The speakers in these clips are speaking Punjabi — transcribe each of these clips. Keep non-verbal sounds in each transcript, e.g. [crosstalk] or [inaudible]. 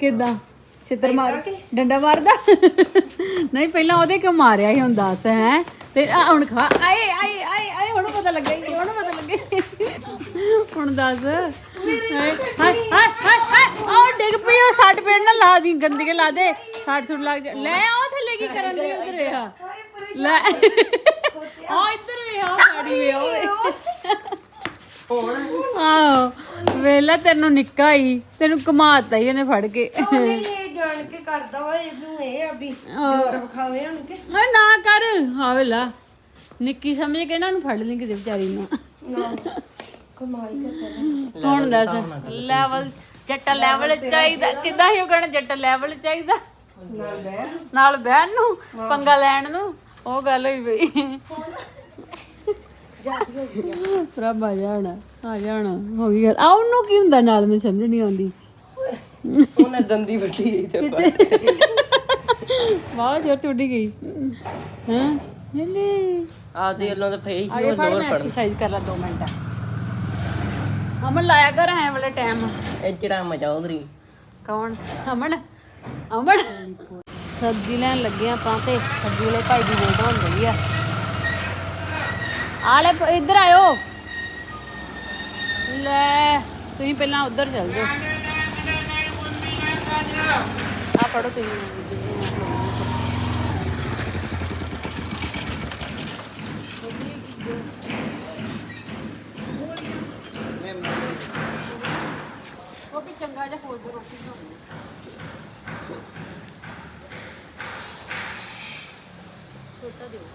ਕਿਦਾਂ? ਛਿੱਤਰ ਮਾਰ ਡੰਡਾ ਮਾਰਦਾ? ਨਹੀਂ ਪਹਿਲਾਂ ਉਹਦੇ ਕਿਉਂ ਮਾਰਿਆ ਸੀ ਹੁਣ ਦੱਸ ਹੈ? ਤੇ ਆ ਹੁਣ ਖਾ ਆਏ ਆਏ ਆਏ ਆਏ ਹੁਣ ਪਤਾ ਲੱਗਿਆ ਈ, ਹੁਣ ਪਤਾ ਲੱਗਿਆ ਹੁਣ ਦੱਸ। ਹਾਏ ਹਾਏ ਹਾਏ ਆਹ ਡਿੱਗ ਪਈ ਉਹ ਸੱਟ ਪੇੜ ਨਾ ਲਾ ਦੀ ਗੰਦੀ ਕੇ ਲਾ ਦੇ। ਸੱਟ ਸੁੱਟ ਲੱਗ ਜਾ ਲੈ ਆ ਥੱਲੇ ਕੀ ਕਰਨ ਦੀ ਉਧਰ ਆ ਲੈ। ਆ ਇੱਧਰ ਵੇ ਆ ਗਾੜੀ ਵੇ ਓਏ ਆਹੋ। ਵੇਲਾ ਤੈਨੂੰ ਨਿੱਕਾ ਹੀ ਤੈਨੂੰ ਕਮਾਤਾ ਹੀ ਉਹਨੇ ਫੜ ਕੇ। ਉਹਨੇ ਇਹ ਜਾਣ ਕੇ ਕਰਦਾ ਵਾ ਇਹਨੂੰ ਇਹ ਆ ਵੀ ਜ਼ੋਰ ਵਿਖਾਵੇ ਹਣ ਕੇ। ਓਏ ਨਾ ਕਰ ਹਾਂ ਵੇਲਾ ਨਿੱਕੀ ਸਮਝ ਕੇ ਨਾ ਉਹਨੂੰ ਫੜ ਲਈ ਕਿਸੇ ਵਿਚਾਰੀ ਨੂੰ। ਨਾ ਕਮਾਈ ਕਰਦਾ ਹੁਣ ਦੱਸ। ਲੈਵਲ ਜੱਟਾ ਲੈਵਲ ਚਾਹੀਦਾ। ਕਿੱਦਾਂ ਹੀ ਉਹ ਕਹਿਣਾ ਜੱਟਾ ਲੈਵਲ ਚਾਹੀਦਾ। ਨਾਲ ਬਹਿ। ਨਾਲ ਬਹਿਣ ਨੂੰ ਪੰਗਾ ਲੈਣ ਨੂੰ ਉਹ ਗੱਲ ਹੋਈ ਪਈ। ਆ ਜਾਣਾ ਆ ਜਾਣਾ ਹੋ ਗਈ ਗੱਲ। ਆ ਉਹਨੂੰ ਕੀ ਹੁੰਦਾ ਨਾਲ ਮੈਨੂੰ ਸਮਝ ਨਹੀਂ ਆਉਂਦੀ। ਉਹਨੇ ਦੰਦੀ ਵੱਟੀ ਤੇ ਵਾਹ ਜੋ ਚੁੱਡੀ ਗਈ। ਹਾਂ? ਨਹੀਂ ਆ ਦੇ ਲੋ ਤੇ ਫੇਈ ਆਗੇ ਫੜ ਮੈਂ ਐਕਸਰਸਾਈਜ਼ ਕਰ ਲਾ 2 ਮਿੰਟ। ਅਮਨ ਲਾਇਆ ਕਰ ਐ ਵਾਲੇ ਟਾਈਮ ਇੱਜੜਾ ਮਜਾ ਉਧਰੀ? ਕੌਣ? ਅਮਨ? ਅਮਨ? ਸਬਜ਼ੀ ਲੈਣ ਲੱਗੇ ਆਪਾਂ ਤੇ। ਸਬਜ਼ੀ ਵਾਲੇ ਭਾਈ ਦੀ ਵੇਟ ਹੋਣ ਗਈ ਆ। ਆਲੇ ਪ- ਇੱਧਰ ਆਇਓ। ਲੈ, ਤੁਸੀਂ ਪਹਿਲਾਂ ਉੱਧਰ ਚੱਲ ਜਾਓ। ਆ ਫੜੋ ਤੁਸੀਂ। ਉਹ ਵੀ ਚੰਗਾ ਜਿਹਾ ਫੋਲ ਦੋ ਰੋਟੀ ਬਣਾਉਣੀ ਛੋਟਾ ਦਿਓ।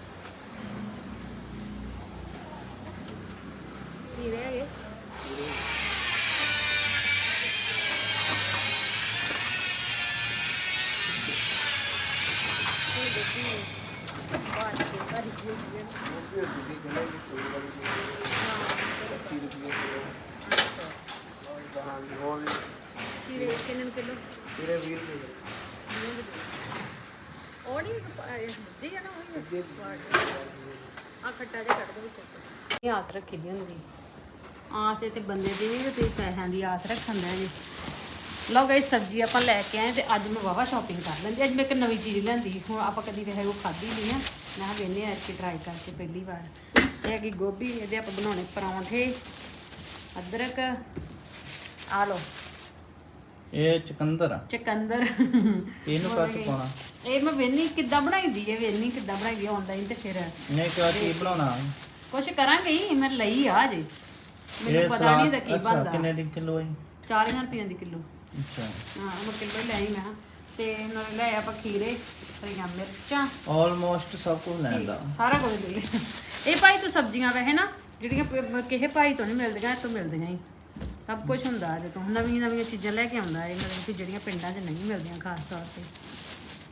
ਕੀਰੇ ਕਿੰਨੇ ਕਿਲੋ? ਕੀਰੇ 20 ਰੁਪਏ ਉਹ ਨਹੀਂ ਜੀ ਆ ਨਾ ਉਹ ਆ ਖੱਟਾ ਜਿਹਾ ਕੱਢ ਦੋ ਵਿੱਚ ਇਹ ਆਸ ਰੱਖੀ ਦੀ ਹੁੰਦੀ। ਆਸ ਇਹ ਤੇ ਬੰਦੇ ਦੀ ਵੀ ਤੇ ਪੈਸਿਆਂ ਦੀ ਆਸ ਰੱਖਣ ਦਾ ਜੀ। ਲਓ ਗਈ ਸਬਜ਼ੀ ਆਪਾਂ ਲੈ ਕੇ ਆਏ ਤੇ ਅੱਜ ਮੈਂ ਵਾਵਾ ਸ਼ਾਪਿੰਗ ਕਰ ਲੈਂਦੀ ਅੱਜ ਮੈਂ ਇੱਕ ਨਵੀਂ ਚੀਜ਼ ਲੈਂਦੀ ਹੁਣ ਆਪਾਂ ਕਦੀ ਵੈਸੇ ਉਹ ਖਾਧੀ ਨਹੀਂ ਆ। ਮੈਂ ਕਿਹਾ ਵੇਨੇ ਅੱਜ ਟਰਾਈ ਕਰਕੇ ਪਹਿਲੀ ਵਾਰ। ਇਹ ਹੈਗੀ ਗੋਭੀ ਇਹਦੇ ਆਪਾਂ ਬਣਾਉਣੇ ਪਰੌਂਠੇ ਅਦਰਕ ਆ ਲਓ। ਇਹ ਚਕੰਦਰ ਆ। ਚਕੰਦਰ। ਇਹਨੂੰ ਕੱਟ ਪਾਉਣਾ? ਇਹ ਮੈਂ ਵੇਨੀ ਕਿੱਦਾਂ ਬਣਾਈਦੀ ਹੈ ਵੇਨੀ ਕਿੱਦਾਂ ਬਣਾਈਦੀ ਆਨਲਾਈਨ ਤੇ ਫਿਰ। ਨਹੀਂ ਕਿਹਾ ਕੀ ਬਣਾਉਣਾ? ਕੁਛ ਕਰਾਂਗੇ ਹੀ ਮੈਂ ਲਈ ਆ ਜੇ ਮੈਨੂੰ ਪਤਾ ਨਹੀਂ ਦਾ ਕੀ ਅੱਛਾ ਬਣਦਾ। ਕਿੰਨੇ ਦੀ ਕਿਲੋ ਹੈ? 40 ਰੁਪਏ ਦੀ ਕਿਲੋ। ਅੱਛਾ। ਹਾਂ ਮੈਂ ਕਿਲੋ ਲਈ ਮੈਂ। ਤੇ ਨਾਲ ਲੈ ਆਪਾਂ ਖੀਰੇ ਹਰੀਆਂ ਮਿਰਚਾਂ। ਆਲਮੋਸਟ ਸਭ ਕੁਝ ਲੈਣ ਦਾ। ਸਾਰਾ ਕੁਝ ਲੈ ਇਹ ਭਾਈ ਤੋਂ ਸਬਜ਼ੀਆਂ ਵੈਸੇ ਨਾ ਜਿਹੜੀਆਂ ਕਿਸੇ ਭਾਈ ਤੋਂ ਨਹੀਂ ਮਿਲਦੀਆਂ ਇਹ ਤੋਂ ਮਿਲਦੀਆਂ ਹੀ। ਸਭ ਕੁਝ ਹੁੰਦਾ ਇਹਦੇ ਤੋਂ। ਨਵੀਆਂ ਨਵੀਆਂ ਚੀਜ਼ਾਂ ਲੈ ਕੇ ਆਉਂਦਾ ਇਹ ਮਤਲਬ ਕਿ ਜਿਹੜੀਆਂ ਪਿੰਡਾਂ 'ਚ ਨਹੀਂ ਮਿਲਦੀਆਂ ਖਾਸ ਤੌਰ ਤੇ।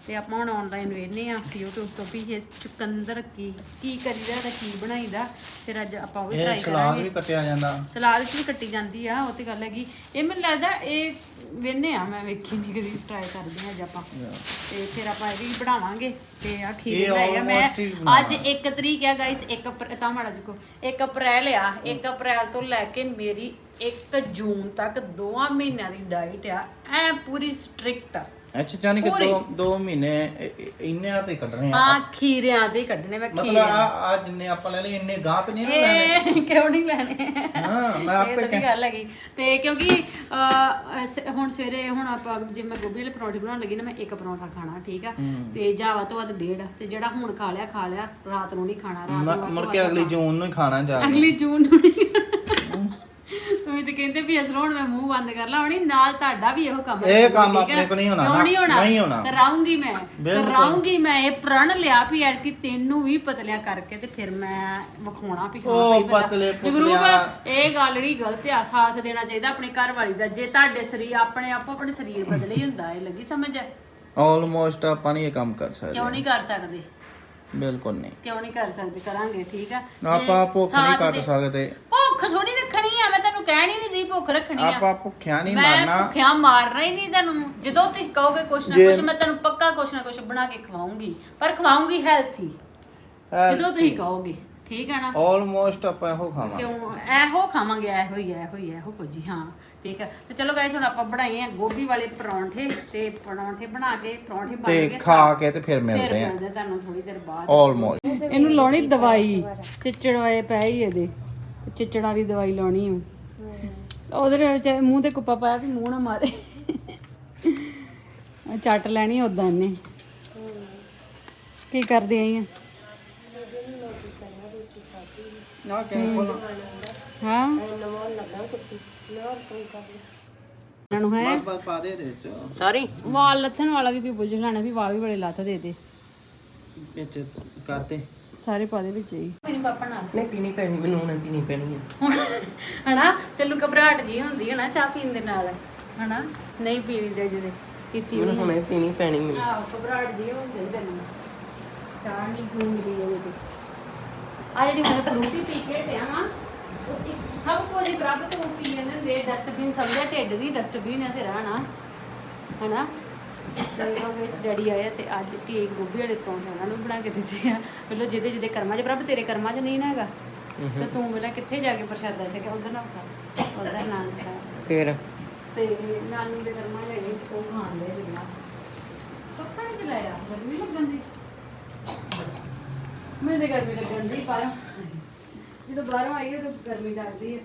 ਤੇ ਆਪਾਂ ਹੁਣ ਆਨਲਾਈਨ ਵੇਖਨੇ ਆ YouTube ਤੋਂ ਵੀ ਇਹ ਚੁਕੰਦਰ ਕੀ ਕੀ ਕਰੀਦਾ ਤੇ ਕੀ ਬਣਾਈਦਾ। ਫਿਰ ਅੱਜ ਆਪਾਂ ਉਹ ਵੀ ਇਹ ਟਰਾਈ ਸਲਾਦ ਕਰਾਂਗੇ। ਵੀ ਕੱਟਿਆ ਜਾਂਦਾ। ਸਲਾਦ ਚ ਵੀ ਕੱਟੀ ਜਾਂਦੀ ਆ ਉਹ ਤੇ ਗੱਲ ਹੈਗੀ। ਇਹ ਮੈਨੂੰ ਲੱਗਦਾ ਇਹ ਵੇਨੇ ਆ ਮੈਂ ਵੇਖੀ ਨਹੀਂ ਕਦੀ ਟਰਾਈ ਕਰਦੇ ਆ ਅੱਜ ਆਪਾਂ। ਤੇ ਫਿਰ ਆਪਾਂ ਇਹ ਵੀ ਬਣਾਵਾਂਗੇ ਤੇ ਆ ਖੀਰ ਇਹ ਆ। ਮੈਂ almost ਹੀ ਅੱਜ 1 ਤਰੀਕ ਆ ਗਾਇਸ 1 ਅਪ੍ਰੈਲ ਤਾਂ ਮਾੜਾ ਜਿਹਾ 1 ਅਪ੍ਰੈਲ ਆ। 1 ਅਪ੍ਰੈਲ ਤੋਂ ਲੈ ਕੇ ਮੇਰੀ 1 ਜੂਨ ਤੱਕ ਦੋਵਾਂ ਮਹੀਨਿਆਂ ਦੀ ਡਾਈਟ ਆ ਐ ਪੂਰੀ ਸਟ੍ਰਿਕਟ ਆ। ਅੱਛਾ ਜਾਨੀ ਕਿ ਦੋ ਦੋ ਮਹੀਨੇ ਇੰਨਿਆਂ ਤੇ ਕੱਢਣੇ ਆ। ਆ ਖੀਰਿਆਂ ਦੇ ਕੱਢਣੇ ਮੈਂ ਮਤਲਬ ਆ ਆ ਜਿੰਨੇ ਆਪਾਂ ਲੈ ਲਏ ਇੰਨੇ ਗਾਹਕ ਨਹੀਂ ਨਾ ਲੈਣੇ? ਇਹ [laughs] ਕਿਉਂ ਨਹੀਂ ਲੈਣੇ? ਹਾਂ ਮੈਂ ਇਹ ਆਪੇ ਤਾਂ ਵੀ ਗੱਲ ਹੈਗੀ। ਤੇ ਕਿਉਂਕਿ ਅਹ, ਸ- ਹੁਣ ਸਵੇਰੇ ਹੁਣ ਆਪਾਂ ਜੇ ਮੈਂ ਗੋਭੀ ਵਾਲੇ ਪਰੌਂਠੇ ਬਣਾਉਣ ਲੱਗੀ ਨਾ ਮੈਂ ਇੱਕ ਪਰੌਂਠਾ ਖਾਣਾ ਠੀਕ ਆ? ਤੇ ਜਾਵਾ ਤੋਂ ਵੱਧ ਡੇਢ ਤੇ ਜਿਹੜਾ ਹੁਣ ਖਾ ਲਿਆ ਖਾ ਲਿਆ ਰਾਤ ਨੂੰ ਨਹੀਂ ਖਾਣਾ ਰਾਤ ਨੂੰ ਮ- ਮੁੜ ਕੇ ਅਗਲੀ ਜੂਨ ਨੂੰ ਹੀ ਖਾਣਾ ਜਾ ਅਗਲੀ ਜੂਨ ਨੂੰ ਨਹੀਂ ਤੁਸੀਂ ਤੇ ਕਹਿੰਦੇ ਵੀ ਅਸਲ ਹੁਣ ਮੈਂ ਮੂੰਹ ਬੰਦ ਕਰ ਲਾ ਹੁਣੀ ਨਾਲ ਤੁਹਾਡਾ ਵੀ ਇਹੋ ਕੰਮ ਇਹ ਕੰਮ ਠੀਕ ਹੈ? ਆਪਣੇ ਕੋਲ ਨਹੀਂ ਹੋਣਾ, ਕਿਉਂ ਨਹੀਂ ਹੋਣਾ ਨਹੀਂ ਹੋਣਾ। ਕਰਾਉਂਗੀ ਮੈਂ ਬਿਲਕੁਲ। ਕਰਾਉਂਗੀ ਮੈਂ ਇਹ ਪ੍ਰਣ ਲਿਆ ਵੀ ਯਾਰ ਕਿ ਤੈਨੂੰ ਵੀ ਪਤਲਿਆ ਕਰਕੇ ਤੇ ਫਿਰ ਮੈਂ ਵਿਖਾਉਣਾ ਵੀ ਹਾਂ ਉਹ ਭਾਈ ਪਤਾ- ਪਤਲੇ ਜਗਰੂਪ ਪੁਤਲਿਆਂ। ਇਹ ਗੱਲ ਨਹੀਂ ਗਲਤ ਆ ਸਾਥ ਦੇਣਾ ਚਾਹੀਦਾ ਆਪਣੇ ਘਰ ਵਾਲੀ ਦਾ ਜੇ ਤੁਹਾਡੇ ਸਰੀਰ ਆਪਣੇ ਆਪ ਆਪਣੇ ਸਰੀਰ ਬਦਲੇ ਹੀ ਹੁੰਦਾ ਇਹ ਲੱਗੀ ਸਮਝ ਆਲਮੋਸਟ ਆਪਾਂ ਨਹੀਂ ਇਹ ਕੰਮ ਕਰ ਸਕਦੇ ਕਿਉਂ ਨਹੀਂ ਕਰ ਸਕਦੇ ਬਿਲਕੁਲ ਨਹੀਂ ਕਿਉਂ ਨਹੀਂ ਕਰ ਸਕਦੇ ਕਰਾਂਗੇ ਠੀਕ ਆ ਜੇ ਆਪਾਂ ਭੁੱਖ ਨਹੀਂ ਸਾਥ ਕੱਟ ਦੇ- ਸਕਦੇ ਭੁੱਖ ਥੋੜੀ ਰੱਖਣੀ ਆ ਮੈਂ ਤੈਨੂੰ ਕਹਿਣੀ ਨਹੀਂ ਦੀ ਭੁੱਖ ਰੱਖਣੀ ਆ। ਆਪਾਂ ਭੁੱਖਿਆ ਨਹੀਂ ਮੈਂ ਮਰਨਾ। ਭੁੱਖਿਆ ਮਾਰਨਾ ਹੀ ਨਹੀਂ ਤੈਨੂੰ। ਜਦੋਂ ਤੁਸੀਂ ਕਹੋਗੇ ਕੁਛ ਨਾ ਕੁਛ ਮੈਂ ਤੈਨੂੰ ਪੱਕਾ ਕੁਛ ਨਾ ਕੁਛ ਬਣਾ ਕੇ ਖਵਾਉਂਗੀ। ਪਰ ਖਵਾਉਂਗੀ ਹੈਲਥੀ ਜਦੋਂ ਤੁਸੀਂ ਕਹੋਗੇ। ਠੀਕ ਹੈ ਨਾ? ਆਲਮੋਸਟ ਆਪਾਂ ਇਹੋ ਖਾਵਾਂਗੇ। ਕਿਉਂ? ਇਹੋ ਖਾਵਾਂਗੇ ਇਹੋ ਹੀ ਇਹੋ ਹੀ ਇਹੋ ਕੁਝ ਹੀ। ਹਾਂ ਠੀਕ ਹੈ ਤੇ ਚਲੋ ਗਾਇਸ ਹੁਣ ਆਪਾਂ ਬਣਾਏ ਆ ਗੋਭੀ ਵਾਲੇ ਪਰੌਂਠੇ। ਤੇ ਪਰੌਂਠੇ ਬਣਾ ਕੇ ਪਰੌਂਠੇ ਬਣ ਤੇ ਗਏ ਖਾ ਕੇ ਤੇ ਫਿਰ ਫਿਰ ਮਿਲਦੇ ਆ। ਮਿਲਦੇ ਤੁਹਾਨੂੰ ਥੋੜੀ ਦੇਰ ਬਾਅਦ। ਆਲਮੋਸਟ ਇਹਨੂੰ ਲਾਉਣੀ ਦਵਾਈ। ਚਿੱਚੜ ਵਾਏ ਪੈ ਹੀ ਇਹਦੇ। ਚਿੱਚੜਾਂ ਦੀ ਦਵਾਈ ਲਾਉਣੀ ਆ। ਉਹਦੇ ਵਿੱਚ ਮੂੰਹ ਤੇ ਕੁੱਪਾ ਪਾਇਆ ਵੀ ਮੂੰਹ ਨਾ ਮਾਰੇ। ਚੱਟ ਲੈਣੀ ਉਦਾਂ ਨੇ ਕੀ ਕਰਦੀ ਆਈ ਆ? ਹਾਂ। ਇਹਨਾਂ ਨੂੰ ਹੈ? ਬਸ ਪਾ ਦੇ ਦੇ ਵਿੱਚ। ਸਾਰੀ? ਵਾਲ ਲੱਥਣ ਵਾਲਾ ਵੀ ਕੋਈ ਪੁੱਛ ਲੈਣਾ ਵੀ ਵਾਲ ਵੀ ਬੜੇ ਲੱਥ ਦੇ ਦੇ ਵਿੱਚ ਕਰਤੇ ਸਾਰੇ ਪਾ ਦੇ ਵਿੱਚ ਹੀ। ਪੀਣੀ ਪਾਪਾ ਨਾਲ ਨਹੀਂ ਪੀਣੀ ਪੈਣੀ ਮੈਨੂੰ ਹੁਣ ਪੀਣੀ ਪੈਣੀ ਹੈ ਹਨਾ? ਤੈਨੂੰ ਘਬਰਾਹਟ ਜੀ ਹੁੰਦੀ ਹੈ ਨਾ ਚਾਹ ਪੀਣ ਦੇ ਨਾਲ ਹਨਾ? ਨਹੀਂ ਪੀਣੀ ਦੇ ਜਿਹਦੇ ਪੀਤੀ ਵੀ ਹੁਣੇ ਪੀਣੀ ਪੈਣੀ ਮੈਨੂੰ। ਆਹ ਘਬਰਾਹਟ ਜੀ ਹੁੰਦੀ ਤੈਨੂੰ। ਚਾਹ ਨਹੀਂ ਪੀਂਦੀ ਉਹਦੇ ਤੇ। ਆ ਜਿਹੜੀ ਮੈਂ ਫਰੂਟੀ ਪੀ ਕੇ ਟਿਆ ਇੱਕ ਸਭ ਕੁਝ ਹੀ ਬਰਾਬਰ ਤੋਂ ਪੀ ਜਾਂਦੇ ਹੁੰਦੇ ਡਸਟਬਿਨ ਸਮਝਿਆ ਢਿੱਡ ਵੀ ਡਸਟਬਿਨ ਹੈ ਤੇਰਾ ਹਨਾ? ਹਨਾ? ਡੈਡੀ ਆਇਆ ਤੇ ਅੱਜ ਕੀ ਗੋਭੀ ਵਾਲੇ ਪਰੌਂਠੇ ਉਹਨਾਂ ਨੂੰ ਬਣਾ ਕੇ ਦਿੱਤੇ ਆ। ਮਤਲਬ ਜਿਹਦੇ ਜਿਹਦੇ ਕਰਮਾਂ 'ਚ ਬਰਾਬਰ ਤੇਰੇ ਕਰਮਾਂ 'ਚ ਨਹੀਂ ਨਾ ਹੈਗਾ? ਤੇ ਤੂੰ ਵੇਲਾ ਕਿੱਥੇ ਜਾ ਕੇ ਪ੍ਰਸ਼ਾਦਾ ਛਕਿਆ? ਉਧਰ ਨਾ ਖਾ ਉਧਰ ਨਾ ਖਾ। ਫੇਰ? ਤੇ ਨਾਨੂ ਦੇ ਕਰਮਾਂ 'ਚ ਹੈਗੇ ਉਹ ਖਾਣ ਦੇ ਬਿਨਾ ਪੱਕਾ ਨਹੀਂ ਚਲਾਇਆ ਗਰਮੀ ਲੱਗਣ ਦੀ। ਮੈਂ ਤੇ ਗਰਮੀ ਲੱਗਣ ਦੀ ਪਰ ਜਦੋਂ ਬਾਹਰੋਂ ਆਈ ਉਦੋਂ ਗਰਮੀ ਲੱਗਦੀ ਹੈ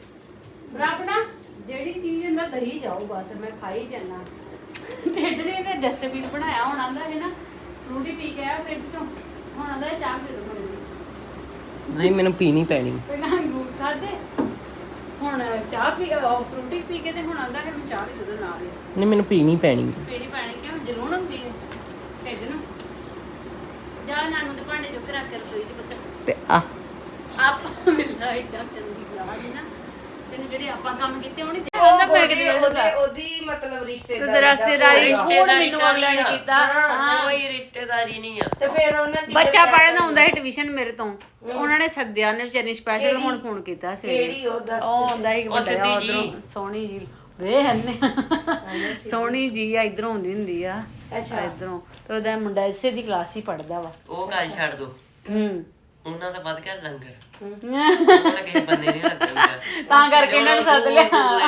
ਬਰਾਬਣਾ ਜਿਹੜੀ ਚੀਜ਼ ਅੰਦਰ ਦਹੀ ਜਾਓ ਬਸ ਮੈਂ ਖਾਈ ਜਾਣਾ ਢਿੱਡ ਨੇ ਇਹਨੇ ਡਸਟਬਿਨ ਬਣਾਇਆ ਹੁਣ ਆਂਦਾ ਹੈ ਨਾ ਰੋਟੀ ਪੀ ਕੇ ਆਇਆ ਫ੍ਰਿਜ ਚੋਂ ਹੁਣ ਆਂਦਾ ਚਾਹ ਪੀ ਮੈਨੂੰ ਨਹੀਂ ਮੈਨੂੰ ਪੀਣੀ ਪੈਣੀ। ਪਹਿਲਾਂ ਅੰਗੂਰ ਖਾਦੇ ਹੁਣ ਚਾਹ ਪੀ ਉਹ ਫਰੂਟੀ ਪੀ ਕੇ ਤੇ ਹੁਣ ਆਂਦਾ ਹੈ ਮੈਂ ਚਾਹ ਵੀ ਦੇ ਦੋ ਨਾਲ ਹੀ ਨਹੀਂ ਮੈਨੂੰ ਪੀਣੀ ਪੈਣੀ। ਪੀਣੀ ਪਾਣੀ ਕਿਉਂ? ਜਲੂਣ ਹੁੰਦੀ ਹੈ ਢਿੱਡ ਨੂੰ। ਜਾ ਨਾਨੂ ਦੇ ਭਾਂਡੇ ਚੁੱਕ ਕੇ ਰੱਖ ਕੇ ਰਸੋਈ 'ਚ ਪੁੱਤ। ਤੇ ਆ। ਆਪ ਮਿਲਦਾ ਏਡਾ ਚੰਗੀ ਗਲਾਸ ਨਾ। ਤੈਨੂੰ ਜਿਹੜੇ ਆਪਾਂ ਕੰਮ ਕੀਤੇ ਹੋਣੀ ਤੇ ਉਹਦਾ ਆਂਦਾ ਮੈਂ ਉਹਦੀ ਕਿਤੇ ਉਹਦੀ ਉਹਦੀ ਮਤਲਬ ਰਿਸ਼ਤੇਦਾਰੀ ਤੇ ਰਸਤੇਦਾਰੀ ਦਾ ਹੁਣ ਮੈਨੂੰ ਆਉਂਦਾ ਨਹੀਂ ਕੀਤਾ। ਹਾਂ ਕੋਈ ਰਿਸ਼ਤੇਦਾਰੀ ਨਹੀਂ ਆ। ਤੇ ਫੇਰ ਉਹਨਾਂ ਦੀ ਬੱਚਾ ਪੜਨ ਆਉਂਦਾ ਹੈ ਟਿਊਸ਼ਨ ਮੇਰੇ ਤੋਂ। ਤੇ ਉਹਨਾਂ ਨੇ ਸੱਦਿਆ ਨੇ ਵਿਚਾਰੀ ਸਪੈਸ਼ਲ ਹੁਣ ਫੋਨ ਕੀਤਾ ਸਵੇਰੇ। ਕਿਹੜੀ ਉਹ ਦੱਸ ਉਹ ਆਉਂਦਾ ਹੀ ਵੱਡਾ ਉਧਰੋਂ ਸੋਹਣੀ ਜੀ ਵੇ ਹੰਨੇ ਸੋਹਣੀ ਜੀ ਆ ਇਧਰੋਂ ਆਉਂਦੀ ਹੁੰਦੀ ਆ। ਅੱਛਾ। ਇਧਰੋਂ। ਤੇ ਉਹਦਾ ਮੁੰਡਾ ਇਸੇ ਦੀ ਕਲਾਸ ਹੀ ਪੜਦਾ ਵਾ। ਉਹ ਗੱਲ ਛੱਡ ਦੋ। ਹੂੰ। ਉਹਨਾਂ ਦਾ ਵੱਧ ਗਿਆ ਲੰਗਰ। ਉਹਨਾਂ ਕਿਸੇ ਬੰਦੇ ਨਹੀਂ ਲੱਗਦਾ [laughs] ਤਾਂ ਕਰਕੇ ਇਹਨਾਂ ਨੂੰ ਸੱਦ ਲਿਆ।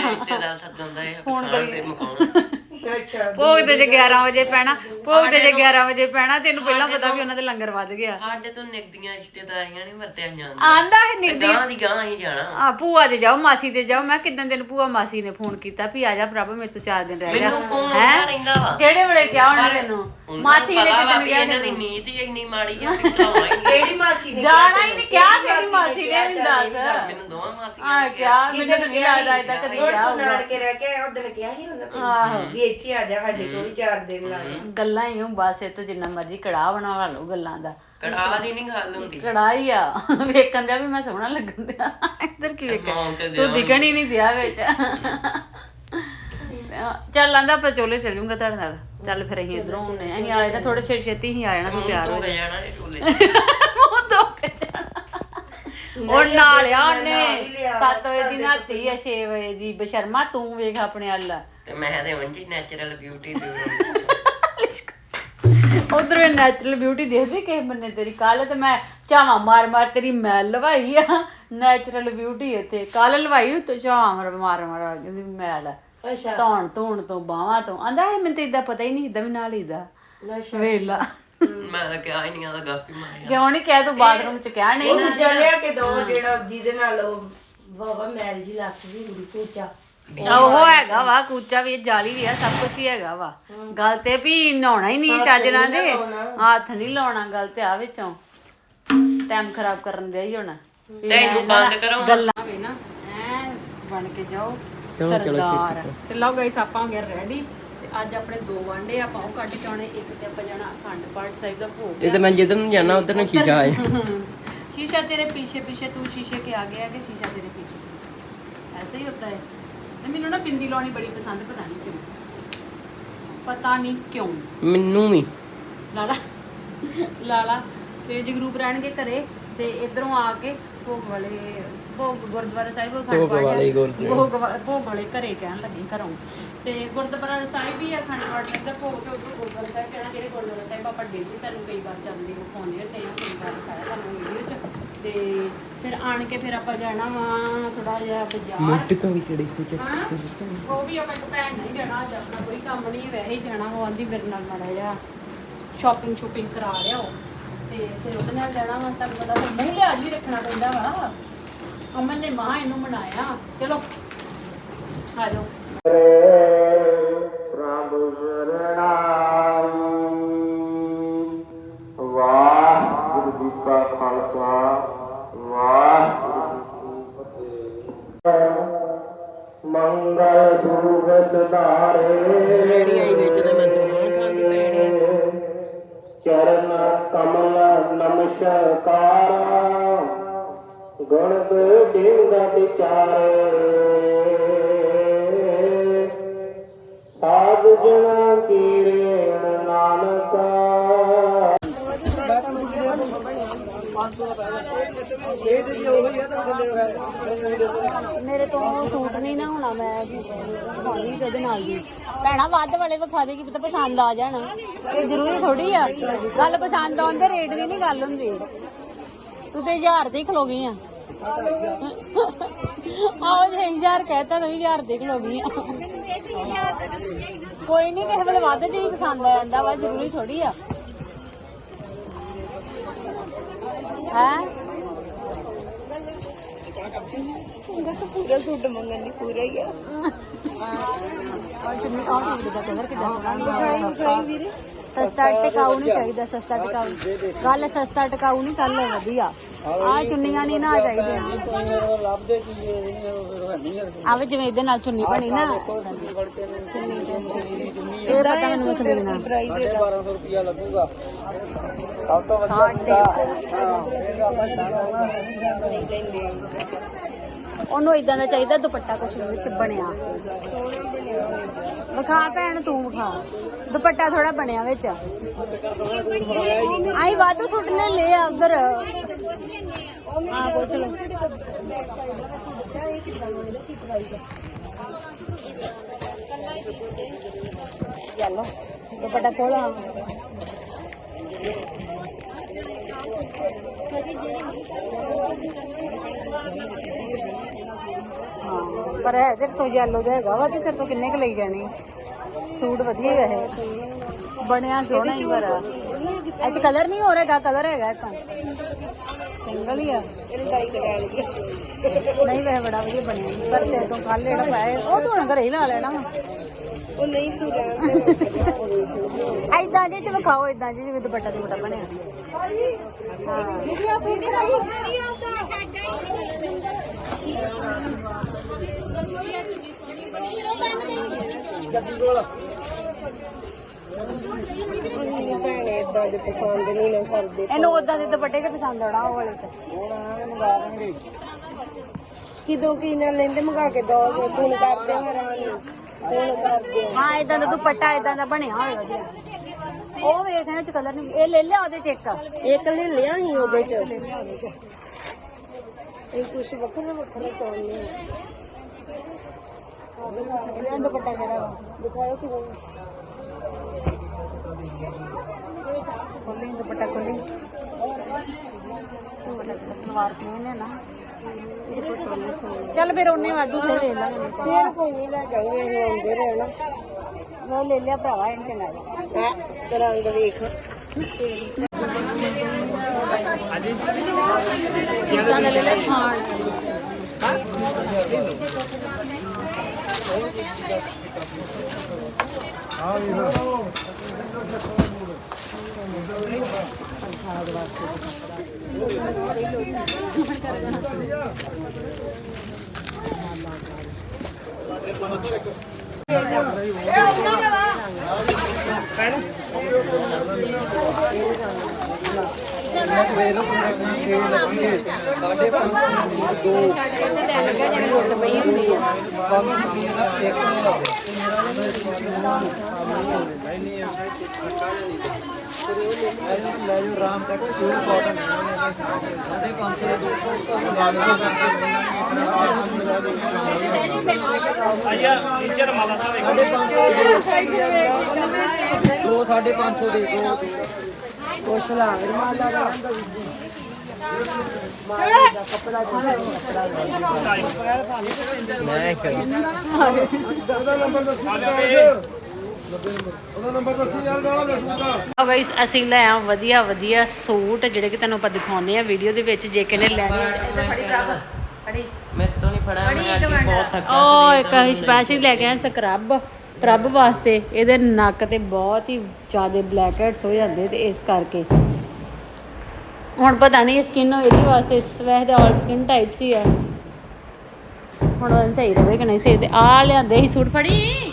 ਰਿਸ਼ਤੇਦਾਰ ਸੱਦ ਹੁੰਦਾ ਹੈ ਫੋਨ ਕਰੀ। ਮਕਾਉਣ। ਅੱਛਾ ਭੋਗ ਤੇ ਜੇ 11 ਵਜੇ ਪੈਣਾ ਭੋਗ ਤੇ ਜੇ 11 ਵਜੇ ਪੈਣਾ ਤੈਨੂੰ ਪਹਿਲਾਂ ਪਤਾ ਵੀ ਉਹਨਾਂ ਦੇ ਲੰਗਰ ਵੱਧ ਗਿਆ। ਸਾਡੇ ਤੋਂ ਨਿਕਦੀਆਂ ਰਿਸ਼ਤੇਦਾਰੀਆਂ ਨਹੀਂ ਵਰਤਿਆ ਜਾਂਦੀਆਂ। ਆਂਦਾ ਹੈ ਨਿਰਦੀ ਗਾਂ ਦੀ ਗਾਂ ਹੀ ਜਾਣਾ। ਆ ਭੂਆ ਦੇ ਜਾਓ ਮਾਸੀ ਦੇ ਜਾਓ। ਮੈਂ ਕਿਦਾਂ ਤੈਨੂੰ ਭੂਆ ਮਾਸੀ ਨੇ ਫੋਨ ਕੀਤਾ ਵੀ ਆ ਜਾ ਪ੍ਰਭ ਮੇਰੇ ਤੋਂ 4 ਦਿਨ ਰਹਿ ਰਹਿੰਦਾ ਵਾ। ਕਿਹੜੇ ਵੇਲੇ ਕਿਹਾ ਉਹਨੇ ਤੈਨੂੰ? ਮਾਸੀ ਨੇ ਕਿਦਾਂ ਵੀ ਕਿਹਾ ਇਹਨਾਂ ਦੀ ਨੀਤ ਹੀ ਇੰਨੀ ਮਾੜੀ ਆ ਕਿ ਹੀ ਨਹੀਂ ਕਿਹੜੀ ਮਾਸੀ ਨੇ ਜਾਣਾ ਹੀ ਨਹੀਂ ਕਿਹਾ ਤੇਰੀ ਮਾਸੀ ਨੇ ਵੀ ਦੱਸ। ਮੈਨੂੰ ਦੋਵਾਂ ਮਾਸੀਆਂ ਆ ਕਿਹਾ ਮੈਨੂੰ ਤਾਂ ਨਹੀਂ ਲੱਗਦਾ ਇਦਾਂ ਕਦੀ ਕਿਹਾ ਤੂੰ ਹੋਊਗਾ ਨਾਨਕੇ ਰਹਿ ਕੇ ਆਇਆ ਉਦੋਂ ਕਿਹਾ ਸੀ ਉਹਨਾਂ ਤੈਨੂੰ? ਵੀ ਇੱਥੇ ਆ ਜਾ ਸਾਡੇ ਕੋਲ ਵੀ ਚਾਰ ਦਿਨ ਲਾ ਗੱਲਾਂ ਹੀ ਹੂੰ ਬਸ ਇਹ ਤੋਂ ਜਿੰਨਾ ਮਰਜ਼ੀ ਕੜਾਹ ਬਣਾ ਲਓ ਗੱਲਾਂ ਦਾ। ਕੜਾਹ ਦੀ ਨਹੀਂ ਗੱਲ ਹੁੰਦੀ। ਕੜਾਈ ਆ। ਵੇਖਣ ਦਿਆ ਵੀ ਮੈਂ ਸੋਹਣਾ ਲੱਗਣ ਦਿਆ। ਇੱਧਰ ਕੀ ਵੇਖ ਹਾਂ ਤੇ ਦਿਖਣ ਹੀ ਨਹੀਂ ਦਿਆ ਵਿੱਚ। ਚੱਲ ਆਂਦਾ ਆਪਾਂ ਚੋਲੇ ਚੱਲ ਜੂਗਾ ਤੁਹਾਡੇ ਨਾਲ। ਚੱਲ ਫਿਰ ਅਸੀਂ ਇਧਰੋਂ ਆਉਨੇ ਆਂ ਅਸੀਂ ਆਏ ਤਾਂ ਥੋੜੇ ਛੇਤੀ ਛੇਤੀ ਹੀ ਆ ਜਾਣਾ ਤੂੰ ਤਿਆਰ ਹੋ ਜਾਣਾ ਨਹੀਂ। ਟੋਲੇ ਮੂੰਹ ਧੋ ਕੇ ਜਾਣਾ। ਉਹ ਨਾਲਿਆ ਮੈਂ ਉਹਨੇ ਨਾਲ ਲਿਆ 7 ਵਜੇ ਦੀ ਨਾਤੀ ਆ 6 ਵਜੇ ਦੀ। ਬਸ਼ਰਮਾ ਤੂੰ ਵੇਖ ਆਪਣੇ ਹੱਲ। ਤੇ ਮੈਂ ਤੇ ਉਂਝ ਨੈਚੁਰਲ ਬਿਊਟੀ ਦੇ ਉਧਰ ਇਹ ਨੈਚੁਰਲ ਬਿਊਟੀ ਦੇਖਦੀ ਕਿਸ ਬੰਨੇ ਤੇਰੀ। ਕੱਲ ਤੇ ਮੈਂ ਚਾਵਾਂ ਮਾਰ ਮਾਰ ਤੇਰੀ ਮੈਲ ਲਵਾਈ ਆ। ਨੈਚੁਰਲ ਬਿਊਟੀ ਇੱਥੇ। ਕੱਲ ਲਵਾਈ ਤੇ ਚਾਵਾਂ ਮਾਰ ਮਾਰ ਮੈਲ। ਅੱਛਾ। ਧੌਣ ਧੂਣ ਤੋਂ ਬਾਹਾਂ ਤੋਂ। ਆਂਦਾ ਇਹ ਮੈਨੂੰ ਤਾਂ ਇਦਾਂ ਪਤਾ ਹੀ ਨਹੀਂ ਇਦਾਂ ਵੀ ਨਾਲ ਹੀਦਾ ਵੇਲਾ ਮੈਂ ਤਾਂ ਕਿਹਾ ਹੀ ਨਹੀਂ ਆਦਾ ਗਾਪੀ ਮਾਰਿਆ। ਕਿਉਂ ਨਹੀਂ ਕਹਿ ਤੂੰ ਬਾਥਰੂਮ ਚ ਕਿਹਾ ਨਹੀਂ? ਉਹ ਦੂਜਾ ਲਿਆ ਕੇ ਦੋ ਜਿਹੜਾ ਜਿਹਦੇ ਨਾਲ ਉਹ ਵਾਵਾ ਮੈਲ ਜੀ ਲੱਥਦੀ ਹੁੰਦੀ ਪੂਚਾ ਉਹ ਹੈਗਾ ਵਾ ਕੂਚਾ ਵੀ ਜਾਲੀ ਵੀ ਆ ਸਭ ਕੁਝ ਹੀ ਹੈਗਾ ਵਾ। ਗੱਲ ਤੇ ਵੀ ਨਹਾਉਣਾ ਹੀ ਨਹੀਂ ਚੱਜਣਾ ਦੇ। ਹੱਥ ਨਹੀਂ ਲਾਉਣਾ ਗੱਲ ਤੇ ਆ ਵਿੱਚੋਂ। ਟਾਈਮ ਖਰਾਬ ਕਰਨ ਦੇ ਹੀ ਹੋਣਾ। ਤੈਨੂੰ ਬੰਦ ਕਰੋ। ਗੱਲਾਂ ਵੀ ਨਾ ਐ ਬਣ ਕੇ ਜਾਓ। ਸਰਦਾਰ ਤੇ ਲਓ ਗਾਇਸ ਆਪਾਂ ਹੋ ਗਏ ਰੈਡੀ ਤੇ ਅੱਜ ਆਪਣੇ ਦੋ ਵਾਂਡੇ ਆਪਾਂ ਉਹ ਕੱਢ ਕੇ ਆਉਣੇ ਇੱਕ ਤੇ ਆਪਾਂ ਜਾਣਾ ਅਖੰਡ ਪਾਠ ਸਾਹਿਬ ਦਾ ਭੋਗ ਇਹ ਤਾਂ ਮੈਂ ਜਿੱਧਰ ਨੂੰ ਜਾਣਾ ਉਧਰ ਨੂੰ ਖੀਜਾ ਆਏ शीशा तेरे पीछे पीछे तू शीशे के आगे आगे शीशा तेरे पीछे पीछे ऐसे ही होता है ਤੇ ਮੈਨੂੰ ਨਾ ਬਿੰਦੀ ਲਾਉਣੀ ਬੜੀ ਪਸੰਦ ਪਤਾ ਨਹੀਂ ਕਿਉਂ ਪਤਾ ਨਹੀਂ ਕਿਉਂ ਮੈਨੂੰ ਵੀ ਲਾਲਾ ਲਾਲਾ ਤੇ ਜਗਰੂਪ ਰਹਿਣਗੇ ਘਰੇ ਤੇ ਇਧਰੋਂ ਆ ਕੇ ਭੋਗ ਵਾਲੇ ਭੋਗ ਗੁਰਦੁਆਰਾ ਸਾਹਿਬ ਅਖੰਡ ਪਾਠ ਵਾਲੇ ਹੈ। ਗੁਰਦੁਆਰੇ। ਭੋਗ ਵਾ- ਭੋਗ ਵਾਲੇ ਘਰੇ ਕਹਿਣ ਲੱਗੀ ਘਰੋਂ। ਤੇ ਗੁਰਦੁਆਰਾ ਸਾਹਿਬ ਆ, ਅਖੰਡ ਪਾਠ ਸਾਹਿਬ ਦਾ ਭੋਗ ਤੇ ਉੱਧਰ ਗੁਰਦੁਆਰਾ ਸਾਹਿਬ ਕਹਿਣਾ ਜਿਹੜੇ ਗੁਰਦੁਆਰਾ ਸਾਹਿਬ ਆਪਾਂ ਡੇਲੀ ਤੁਹਾਨੂੰ ਕਈ ਵਾਰ ਜਾਂਦੇ ਵਿਖਾਉਂਦੇ ਹੁੰਦੇ ਆ ਕਈ ਵਾਰ ਦਿਖਾਇਆ ਤੁਹਾਨੂੰ ਵੀਡੀਓ 'ਚ। ਤੇ ਫਿਰ ਆਣ ਕੇ ਫਿਰ ਆਪਾਂ ਜਾਣਾ ਵਾ ਥੋੜਾ ਜਿਹਾ ਬਾਜ਼ਾਰ। ਤੋਂ ਵੀ ਕਿਹੜੀ ਕੁਝ ਹਾਂ ਉਹ ਵੀ ਆਪਾਂ ਇੱਕ ਭੈਣ ਨਹੀਂ ਜਾਣਾ ਅੱਜ ਆਪਣਾ ਕੋਈ ਕੰਮ ਨਹੀਂ ਵੈਸੇ ਹੀ ਜਾਣਾ ਉਹ ਆਂਦੀ ਮੇਰੇ ਨਾਲ ਮਾੜਾ ਜਿਹਾ ਸ਼ਾਪਿੰਗ ਸ਼ੂਪਿੰਗ ਕਰਾ ਲਿਆਓ ਤੇ ਫਿਰ ਉਹਦੇ ਨਾਲ ਜਾਣਾ ਵਾ ਤੁਹਾਨੂੰ ਪਤਾ ਫਿਰ ਮੂੰਹ ਲਿਆਜ ਵੀ ਰੱਖਣਾ ਪੈਂਦਾ ਵਾ। ਅਮਨ ਨੇ ਮਾਂ ਇਹਨੂੰ ਮਨਾਇਆ। ਚਲੋ ਆ ਜਾਓ। ਪ੍ਰਭ ਵਾਹਿਗੁਰੂ ਜੀ ਕਾ ਖਾਲਸਾ ਵਾਹਿਗੁਰੂ ਜੀ ਕੀ ਫਤਿਹ। ਮੰਗਲ ਸੂਭ ਸੁਧਾਰੇ ਰੇੜੀ ਆਈ ਵਿੱਚ ਤੇ ਮੈਂ ਸਮਾਨ ਖਾਣ ਦੀ ਪੈਣੀ ਆ। ਚਰਨ ਕਮਲ ਨਮਸਕਾਰ। ਗੁਣ ਬਿੰਦ ਵਿਚਾਰੇ। ਸਾਧ ਜਣਾ ਕੀ ਨਾਨਕ। ਮੇਰੇ ਤੋਂ ਸੂਟ ਨਹੀਂ ਨਾ ਹੋਣਾ, ਮੈਂ ਦਿਖਾਉਣੀ ਇਹਦੇ ਨਾਲ ਦੀ। ਭੈਣਾ, ਵੱਧ ਵਾਲੇ ਵਿਖਾ ਦੇ ਕਿ ਪਤਾ ਪਸੰਦ ਆ ਜਾਣ। ਇਹ ਜ਼ਰੂਰੀ ਥੋੜੀ ਆ। ਗੱਲ ਪਸੰਦ ਆਉਣ ਤੇ ਰੇਟ ਦੀ ਨਹੀਂ ਗੱਲ ਹੁੰਦੀ। ਤੂੰ ਤੇ 1000 ਦੀ ਖਲੋ ਗਈ ਆ ਆਹ ਜੇ 1000 ਕਹਿਤਾ ਤਾਂ 1000 ਦੀ ਖਲੋ ਗਈ ਆ ਕੋਈ ਨਹੀਂ ਕਿਸੇ ਵੇਲੇ ਵੱਧ ਦੀ ਪਸੰਦ ਆ ਜਾਂਦਾ ਵਾ ਜ਼ਰੂਰੀ ਥੋੜੀ ਆ ਹੈ ਪੂਰਾ ਸੂਟ ਮੰਗਣ ਦੀ ਪੂਰਾ ਹੀ ਆ ਔਰ ਚੁੰਨੀ ਆਹ ਸੂਟ ਦਾ ਕਲਰ ਕਿੱਦਾਂ ਸੋਹਣਾ ਖਾਈ ਵੀਰੇ ਸਸਤਾ ਟਿਕਾਊ ਨਹੀਂ ਚਾਹੀਦਾ ਸਸਤਾ ਟਿਕਾਊ। ਗੱਲ ਸਸਤਾ ਟਿਕਾਊ ਨਹੀਂ ਕੱਲ ਵਧੀਆ। ਆ ਚੁੰਨੀਆਂ ਨਹੀਂ ਨਾ ਚਾਹੀਦੀਆਂ। ਆਵੇ ਜਿਵੇਂ ਇਹਦੇ ਨਾਲ ਚੁੰਨੀ ਬਣੀ ਨਾ। ਇਹ ਪਤਾ ਮੈਨੂੰ ਮਸਲੀਨਾ 1200 ਰੁਪਿਆ ਲੱਗੂਗਾ। ਸਭ ਤੋਂ ਉਹਨੂੰ ਇਦਾਂ ਦਾ ਚਾਹੀਦਾ ਦੁਪੱਟਾ ਕੁਛ ਵਿੱਚ ਬਣਿਆ। ਵਿਖਾ ਭੈਣ ਤੂੰ ਵਿਖਾ। ਦੁਪੱਟਾ ਥੋੜਾ ਬਣਿਆ ਵਿੱਚ। ਆਈ ਵਾਧੂ ਸੁੱਟ ਲੈ ਲੈ ਆ ਉਧਰ। ਹਾਂ ਪੁੱਛ ਦੁਪੱਟਾ ਹਾਂ। ਪਰ ਹੈ ਤੇ ਤੋਂ ਯੈਲੋ ਦਾ ਹੈਗਾ ਵਾ ਤੇ ਫਿਰ ਤੋਂ ਕਿੰਨੇ ਕ ਲਈ ਜਾਣੀ ਸੂਟ ਵਧੀਆ ਹੀ ਹੈ ਬਣਿਆ ਸੋਹਣਾ ਹੀ ਪਰ ਅੱਜ ਕਲਰ ਨਹੀਂ ਹੋ ਰਿਹਾ ਕਲਰ ਹੈਗਾ ਇਹ ਤਾਂ ਸਿੰਗਲ ਹੀ ਆ। ਇਹਨੂੰ ਡਾਈ ਕਰਾ ਲਈ ਨਹੀਂ ਵੈਸੇ ਬੜਾ ਵਧੀਆ ਬਣਿਆ। ਪਰ ਤੇ ਤੋਂ ਕੱਲ ਜਿਹੜਾ ਪਾਇਆ ਉਹ ਤਾਂ ਘਰੇ ਹੀ ਲਾ ਲੈਣਾ ਵਾ। ਉਹ ਨਹੀਂ ਤੂੰ ਰਹਿਣ ਦੇ। ਐਦਾਂ ਜੇ ਚ ਵਿਖਾਓ ਐਦਾਂ ਜੇ ਜਿਵੇਂ ਦੁਪੱਟਾ ਦੁਪੱਟਾ ਬਣਿਆ। ਮੇਰੀ ਭੈਣੇ ਇਦਾਂ ਦੇ ਪਸੰਦ ਨਹੀਂ ਨਾ ਕਰਦੇ ਇਹਨੂੰ ਉਦਾਂ ਦੇ ਦੁਪੱਟੇ ਕੇ ਪਸੰਦ ਆਉਣਾ ਉਹ ਵਾਲੇ ਚ। ਕਿਦੋਂ ਕੀ ਨਾ ਲੈਂਦੇ ਮੰਗਾ ਕੇ ਦੋ ਫੋਨ ਕਰਦੇ ਹਰਾਨੀ। ਫੋਨ ਕਰਦੇ ਹਾਂ ਇਦਾਂ ਦਾ ਦੁਪੱਟਾ ਇਦਾਂ ਦਾ ਬਣਿਆ ਹੋਇਆ ਵਧੀਆ ਉਹ ਵੇਖ ਇਹਨਾਂ ਚ ਕਲਰ ਨਹੀਂ। ਇਹ ਲੈ ਲਿਆ ਉਹਦੇ ਚ ਇੱਕ। ਇੱਕ ਲੈ ਲਿਆ ਸੀ ਉਹਦੇ ਚ। ਇਹ ਕੁਛ ਵੱਖਰੇ ਵੱਖਰੇ ਚਾਹੁੰਦੇ ਇਹ ਦੁਪੱਟਾ ਕਿਹੜਾ ਦਿਖਾਓ ਕਿਵੇਂ ਸਲਵਾਰ ਪਲੇਨ ਹੈ ਨਾ ਇਹਦੇ ਕੋਲ ਚੋਲੇ ਫਿਰ ਉਹਨੇ ਵਾਧੂ ਫਿਰ ਵੇਖ ਲਾਂਗੇ ਫੇਰ ਕੋਈ ਨਹੀਂ ਲੈ ਜਾਊਂਗੇ ਅਸੀਂ ਆਉਂਦੇ ਰਹਿਣਾ। ਮੈਂ ਲੈ ਲਿਆ ਭਰਾਵਾ ਇਹਨ ਜੀ ਹੈ ਰੰਗ ਵੇਖ। ਚੀਜ਼ਾਂ ਲੈ ਲੈ ਖਾਣ। ਸਾਡੇ ਤੇ ਲੈ ਲੱਗਾ ਦੋ ਸਾਢੇ 500 ਦੇ ਦੋ। ਗਾਇਸ ਅਸੀਂ ਲੈ ਆ ਵਧੀਆ ਵਧੀਆ ਸੂਟ ਜਿਹੜੇ ਕਿ ਤੁਹਾਨੂੰ ਆਪਾਂ ਦਿਖਾਉਂਦੇ ਆ ਵੀਡੀਓ ਦੇ ਵਿੱਚ ਜੇ ਕਿਨੇ ਲੈਣੇ ਮੈਂ ਤੋਂ ਨਹੀਂ ਫੜਾ ਮੈਂ ਅੱਗੇ ਬਹੁਤ ਥੱਕ ਉਹ ਇੱਕ ਅਸੀਂ ਸਪੈਸ਼ਲ ਲੈ ਕੇ ਆਏ ਸਕਰਬ ਪ੍ਰਭ ਵਾਸਤੇ ਇਹਦੇ ਨੱਕ ਤੇ ਬਹੁਤ ਹੀ ਜ਼ਿਆਦਾ ਬਲੈਕ ਹੈਡਸ ਹੋ ਜਾਂਦੇ ਤੇ ਇਸ ਕਰਕੇ। ਹੁਣ ਪਤਾ ਨਹੀਂ ਸਕਿਨ ਇਹਦੀ ਵਾਸਤੇ ਵੈਸੇ ਤਾਂ ਆਲ ਸਕਿਨ ਟਾਈਪ ਸੀ ਆ। ਹੁਣ ਉਹ ਸਹੀ ਰਵੇ ਕਿ ਨਹੀਂ ਸਹੀ ਤੇ ਆ ਲਿਆਂਦੇ ਸੀ ਸੂਟ ਫੜੀ।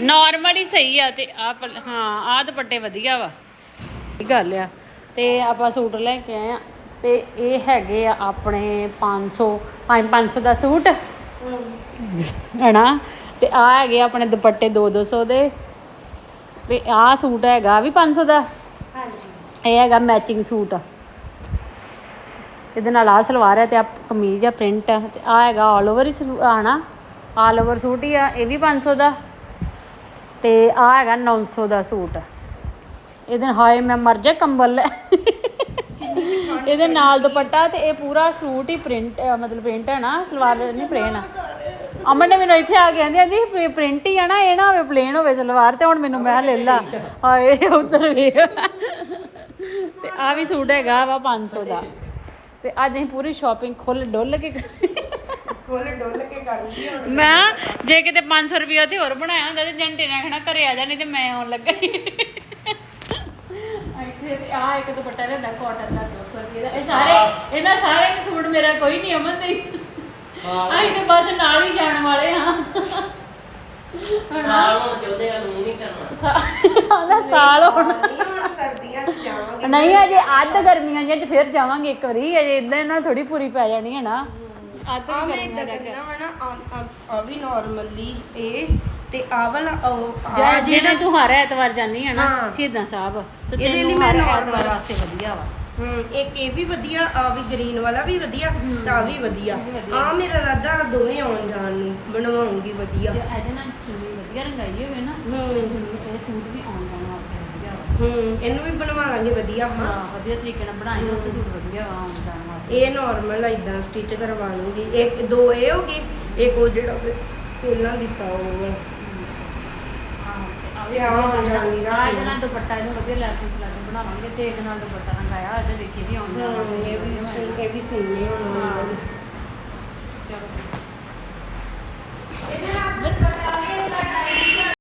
ਨਾਰਮਲ ਹੀ ਸਹੀ ਆ ਤੇ ਆ ਹਾਂ ਆ ਦੁਪੱਟੇ ਵਧੀਆ ਵਾ। ਇਹ ਗੱਲ ਆ। ਤੇ ਆਪਾਂ ਸੂਟ ਲੈ ਕੇ ਆਏ ਆ ਤੇ ਇਹ ਹੈਗੇ ਆ ਆਪਣੇ 500 500 ਦਾ ਸੂਟ। ਹਨਾ? ਤੇ ਆ ਹੈਗੇ ਆਪਣੇ ਦੁਪੱਟੇ 2 200 ਦੇ। ਤੇ ਆ ਸੂਟ ਹੈਗਾ ਵੀ 500 ਦਾ? ਹਾਂਜੀ। ਇਹ ਹੈਗਾ ਮੈਚਿੰਗ ਸੂਟ। ਇਹਦੇ ਨਾਲ ਆ ਸਲਵਾਰ ਹੈ ਤੇ ਆ ਕਮੀਜ਼ ਆ ਪ੍ਰਿੰਟ ਆ ਤੇ ਆ ਹੈਗਾ ਆਲ ਓਵਰ ਹੀ ਆਣਾ ਆਲ ਓਵਰ ਸੂਟ ਹੀ ਆ ਇਹ ਵੀ 500 ਦਾ। ਤੇ ਆ ਹੈਗਾ 900 ਦਾ ਸੂਟ। ਇਹਦੇ ਨਾਲ ਹਾਏ ਮੈਂ ਮਰ ਜਾ ਕੰਬਲ। ਇਹਦੇ ਨਾਲ ਦੁਪੱਟਾ ਤੇ ਇਹ ਪੂਰਾ ਸੂਟ ਹੀ ਪ੍ਰਿੰਟ ਮਤਲਬ ਪ੍ਰਿੰਟ ਹੈ ਨਾ? ਸਲਵਾਰ ਨਹੀਂ ਪ੍ਲੇਨ ਆ। ਅਮਨ ਨੇ ਮੈਨੂੰ ਇੱਥੇ ਆ ਕੇ ਕਹਿੰਦੀ ਆਂਦੀ ਪ੍ਰਿੰਟ ਹੀ ਆ ਨਾ ਇਹ ਨਾ ਹੋਵੇ ਪਲੇਨ ਹੋਵੇ ਸਲਵਾਰ ਤੇ ਹੁਣ ਮੈਨੂੰ ਮੈਂ ਲੈ ਲਾ। ਹਾਏ ਉਧਰ ਵੇਖ ਤੇ ਆ ਵੀ ਸੂਟ ਹੈਗਾ ਵਾ 500 ਦਾ। ਤੇ ਅੱਜ ਅਸੀਂ ਪੂਰੀ ਸ਼ਾਪਿੰਗ ਖੁੱਲ ਡੁੱਲ ਕੇ ਕੋਲ ਡੋਲ ਕੇ ਕਰ ਲਈ ਹੁਣ। ਮੈਂ ਜੇ ਕਿਤੇ 500 ਰੁਪਏ ਤੇ ਹੋਰ ਬਣਾਇਆ ਹੁੰਦਾ ਤੇ ਜੰਟੇ ਨੇ ਕਹਿਣਾ ਘਰੇ ਆ ਜਾ ਨਹੀਂ ਤੇ ਮੈਂ ਆਉਣ ਲੱਗਾ। ਇੱਥੇ ਤੇ ਆ ਇੱਕ ਦੁਪੱਟਾ ਲੈਂਦਾ ਕਾਟਨ ਦਾ 200 ਰੁਪਏ ਦਾ। ਇਹ ਸਾਰੇ ਇਹਨਾਂ ਸਾਰੇ ਸੂਟ ਮੇਰਾ ਕੋਈ ਨਹੀਂ ਅਮਨ ਦੇ ਅਸੀਂ ਤੇ ਬਸ ਨਾਲ ਹੀ ਜਾਣ ਵਾਲੇ ਹਾਂ। ਸਾਲ ਹੁਣ ਚਾਹੁੰਦੇ ਆ ਨੂੰ ਨਹੀਂ ਕਰਨਾ। ਆਂਦਾ ਸਾਲ ਹੁਣ। ਨਹੀਂ ਹੁਣ ਸਰਦੀਆਂ 'ਚ ਜਾਵਾਂਗੇ। ਨਹੀਂ ਅਜੇ ਅੱਧ ਗਰਮੀਆਂ ਜਿਹਾ ਚ ਫਿਰ ਜਾਵਾਂਗੇ ਇੱਕ ਵਾਰੀ। ਅਜੇ ਇਦਾਂ ਨਾਲ ਥੋੜੀ ਪੂਰੀ ਪੈ ਜਾਣੀ ਹੈ ਨਾ। ਅੱਧ ਆ ਮੈਂ ਇਦਾਂ ਕਰਨਾ ਵਾ ਨਾ ਆ- ਆ- ਆ ਵੀ ਨਾਰਮਲੀ ਇਹ ਤੇ ਆ ਵਾਲਾ ਉਹ ਆ ਜਾਂ ਜਿਹੜਾ ਤੂੰ ਹਰ ਐਤਵਾਰ ਜਾਨੀ ਹੈ ਨਾ ਹਾਂ। ਸ਼ਹੀਦਾਂ ਸਾਹਿਬ ਤੇ ਇਹਦੇ ਲਈ ਤੈਨੂੰ ਮੈਂ ਹਰ normal- ਐਤਵਾਰ ਵਾਸਤੇ ਵਧੀਆ ਵਾ। ਇੱਕ ਇਹ ਵੀ ਵਧੀਆ ਆ ਵੀ ਗ੍ਰੀਨ ਵਾਲਾ ਵੀ ਵਧੀਆ ਤੇ ਆ ਵੀ ਵਧੀਆ। ਆ ਮੇਰਾ ਰਾਦਾ ਦੋਵੇਂ ਆਉਣ ਜਾਣ ਨੂੰ ਬਣਵਾਉਂਗੀ ਵਧੀਆ। ਜੇ ਇਹਦੇ ਨਾਲ ਚੁੰਨੀ ਵਧੀਆ ਰੰਗਾਈ ਹੋਵੇ ਨਾ ਤੇ ਚੁੰਨੀ ਇਹ ਸੂਟ ਵੀ ਆਉਣ ਜਾਣ ਵਾਸਤੇ ਵਧੀਆ ਵਾ। ਹੂੰ ਇਹਨੂੰ ਵੀ ਬਣਵਾ ਲਾਂਗੇ ਵਧੀਆ ਆਪਾਂ ਹਾਂ ਵਧੀਆ ਤਰੀਕੇ ਨਾਲ ਬਣਾਈ ਹੋਵੇ ਸੂਟ ਵਧੀਆ ਵਾ ਆਉਣ ਜਾਣ ਵਾਸਤੇ। ਇਹ ਨਾਰਮਲ ਇਦਾਂ ਸਟਿਚ ਕਰਵਾ ਲੂੰਗੀ। ਇੱਕ ਦੋ ਇਹ ਹੋ ਗਏ ਇੱਕ ਉਹ ਜਿਹੜਾ ਪਹਿ- ਪਹਿਲਾਂ ਦਿੱਤਾ ਉਹ ਵਾਲਾ ਵੀ ਹਾਂ, ਜਹਾਂਗੀਰ ਆ ਇਹਦੇ ਨਾਲ ਦੁਪੱਟਾ ਇਹਨੂੰ ਵਧੀਆ ਲੈਸਨ ਸਲਾਈਨ ਬਣਾਵਾਂਗੇ ਤੇ ਇਹਦੇ ਨਾਲ ਦੁਪੱਟਾ ਰੰਗਾਇਆ ਇਹਦੇ ਵੇਖੀ ਵੀ ਆਉਂਦਾ ਹਾਂ ਇਹ ਵੀ ਸੀ- ਇਹ ਵੀ ਸੀਨੇ ਹਾਂ। ਹੁਣ। ਚਲੋ। ਇਹਦੇ ਨਾਲ ਦੁਪੱਟਾ ਵੀ ਇਹਦਾ ਟਾਈਮ